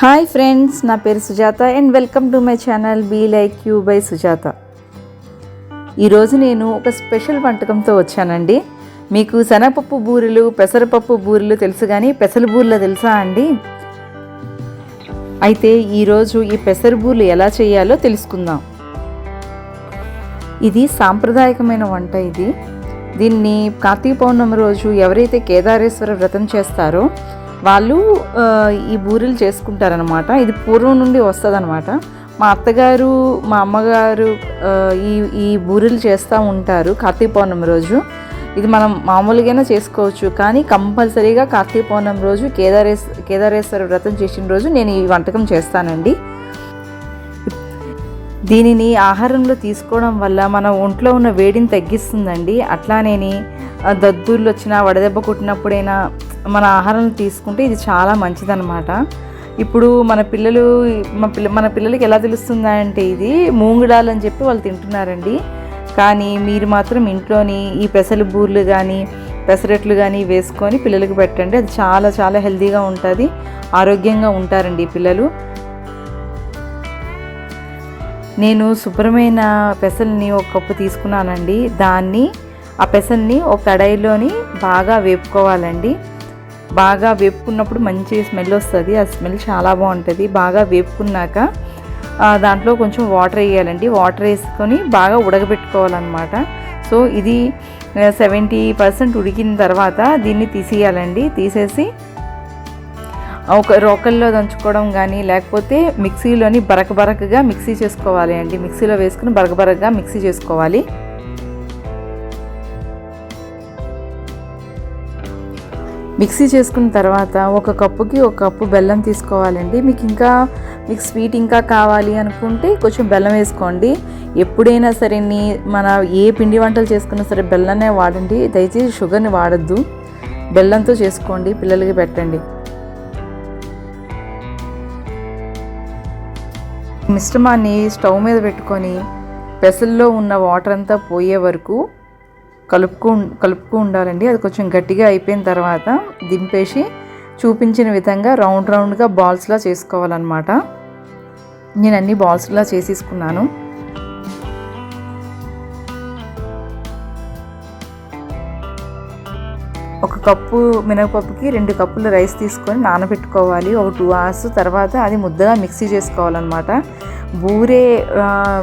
Hi friends నా పేరు Sujatha and welcome to my channel be like you bye Sujatha. ఈరోజు నేను ఒక స్పెషల్ వంటకంతో వచ్చానండి. మీకు శనగపప్పు బూరెలు పెసరపప్పు బూరెలు తెలుసు కానీ పెసర బూరెలు తెలుసా అండి? అయితే ఈరోజు ఈ పెసర బూరెలు ఎలా చేయాలో తెలుసుకుందాం. ఇది సాంప్రదాయకమైన వంట ఇది. దీన్ని కార్తీక పౌర్ణమి రోజు ఎవరైతే కేదారేశ్వర వ్రతం చేస్తారో వాళ్ళు ఈ బూరెలు చేసుకుంటారనమాట ఇది పూర్వం నుండి వస్తుందన్నమాట. మా అత్తగారు మా అమ్మగారు ఈ ఈ బూరెలు చేస్తూ ఉంటారు కార్తీక పౌర్ణమి రోజు. ఇది మనం మామూలుగానే చేసుకోవచ్చు కానీ కంపల్సరీగా కార్తీక పౌర్ణమి రోజు కేదారేశ్ కేదారేశ్వర వ్రతం చేసిన రోజు నేను ఈ వంటకం చేస్తానండి. దీనిని ఆహారంలో తీసుకోవడం వల్ల మన ఒంట్లో ఉన్న వేడిని తగ్గిస్తుందండి. అట్లానేని దద్దుర్లు వచ్చినా వడదెబ్బ కొట్టినప్పుడైనా మన ఆహారం తీసుకుంటే ఇది చాలా మంచిదన్నమాట. ఇప్పుడు మన పిల్లలు మా పిల్ల మన పిల్లలకి ఎలా తెలుస్తుందా అంటే ఇది మూంగుడాలు అని చెప్పి వాళ్ళు తింటున్నారండి. కానీ మీరు మాత్రం ఇంట్లోని ఈ పెసలు బూర్లు కానీ పెసరట్లు కానీ వేసుకొని పిల్లలకి పెట్టండి. అది చాలా చాలా హెల్తీగా ఉంటుంది. ఆరోగ్యంగా ఉంటారండి ఈ పిల్లలు. నేను శుభ్రమైన పెసల్ని ఒక కప్పు తీసుకున్నానండి. దాన్ని ఆ పెసల్ని ఒక కడాయిలోని బాగా వేపుకోవాలండి. బాగా వేపుకున్నప్పుడు మంచి స్మెల్ వస్తుంది. ఆ స్మెల్ చాలా బాగుంటుంది. బాగా వేపుకున్నాక దాంట్లో కొంచెం వాటర్ వేయాలండి. వాటర్ వేసుకొని బాగా ఉడకబెట్టుకోవాలన్నమాట. సో ఇది సెవెంటీ పర్సెంట్ ఉడికిన తర్వాత దీన్ని తీసేయాలండి. తీసేసి ఒక రోకల్లో దంచుకోవడం కానీ లేకపోతే మిక్సీలోని బరక బరకగా మిక్సీ చేసుకోవాలి అండి. మిక్సీలో వేసుకుని బరక బరకగా మిక్సీ చేసుకోవాలి. మిక్సీ చేసుకున్న తర్వాత ఒక కప్పుకి ఒక కప్పు బెల్లం తీసుకోవాలండి. మీకు ఇంకా మీకు స్వీట్ ఇంకా కావాలి అనుకుంటే కొంచెం బెల్లం వేసుకోండి. ఎప్పుడైనా సరే నీ మన ఏ పిండి వంటలు చేసుకున్నా సరే బెల్లనే వాడండి. దయచేసి షుగర్ని వాడద్దు. బెల్లంతో చేసుకోండి పిల్లలకి పెట్టండి. మిశ్రమాన్ని స్టవ్ మీద పెట్టుకొని పెసల్లో ఉన్న వాటర్ అంతా పోయే వరకు కలుపుకు కలుపుకు ఉండాలండి. అది కొంచెం గట్టిగా అయిపోయిన తర్వాత దింపేసి చూపించిన విధంగా రౌండ్ రౌండ్గా బాల్స్లా చేసుకోవాలన్నమాట. నేను అన్ని బాల్స్లా చేసేసుకున్నాను. ఒక కప్పు మినపప్పుకి రెండు కప్పులు రైస్ తీసుకొని నానబెట్టుకోవాలి. ఒక టూ అవర్స్ తర్వాత అది ముద్దగా మిక్సీ చేసుకోవాలన్నమాట. బూరే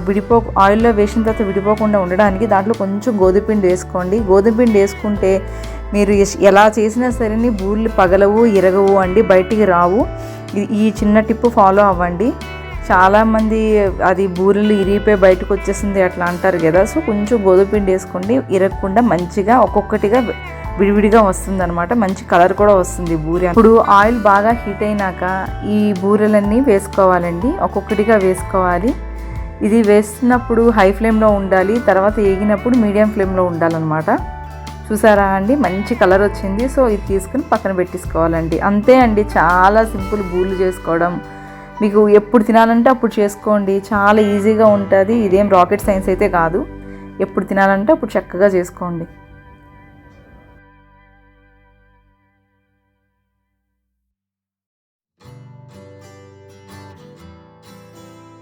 విడిపో ఆయిల్లో వేసిన తర్వాత విడిపోకుండా ఉండడానికి దాంట్లో కొంచెం గోధుమపిండి వేసుకోండి. గోధుమపిండి వేసుకుంటే మీరు ఎలా చేసినా సరే బూర్లు పగలవు ఇరగవు అండి బయటికి రావు. ఈ చిన్న టిప్పు ఫాలో అవ్వండి. చాలామంది అది బూరెలు ఇరిగిపోయి బయటకు వచ్చేసింది అట్లా అంటారు కదా. సో కొంచెం గోధుమ పిండి వేసుకోండి. ఇరగకుండా మంచిగా ఒక్కొక్కటిగా విడివిడిగా వస్తుంది అనమాట మంచి కలర్ కూడా వస్తుంది బూరె. ఇప్పుడు ఆయిల్ బాగా హీట్ అయినాక ఈ బూరెలన్నీ వేసుకోవాలండి. ఒక్కొక్కటిగా వేసుకోవాలి. ఇది వేస్తున్నప్పుడు హై ఫ్లేమ్లో ఉండాలి. తర్వాత ఏగినప్పుడు మీడియం ఫ్లేమ్లో ఉండాలన్నమాట. చూసారా అండి? మంచి కలర్ వచ్చింది. సో ఇది తీసుకుని పక్కన పెట్టేసుకోవాలండి. అంతే అండి. చాలా సింపుల్ బూరెలు చేసుకోవడం. మీకు ఎప్పుడు తినాలంటే అప్పుడు చేసుకోండి. చాలా ఈజీగా ఉంటుంది. ఇదేం రాకెట్ సైన్స్ అయితే కాదు. ఎప్పుడు తినాలంటే అప్పుడు చక్కగా చేసుకోండి.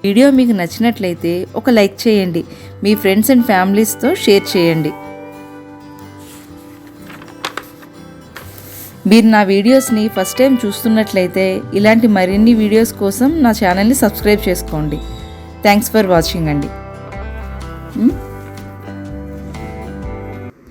వీడియో మీకు నచ్చినట్లయితే ఒక లైక్ చేయండి. మీ ఫ్రెండ్స్ అండ్ ఫ్యామిలీస్తో షేర్ చేయండి. మీరు నా వీడియోస్ని ఫస్ట్ టైం చూస్తున్నట్లయితే ఇలాంటి మరిన్ని వీడియోస్ కోసం నా ఛానల్ని సబ్స్క్రైబ్ చేసుకోండి. థ్యాంక్స్ ఫర్ వాచింగ్ అండి. Hmm?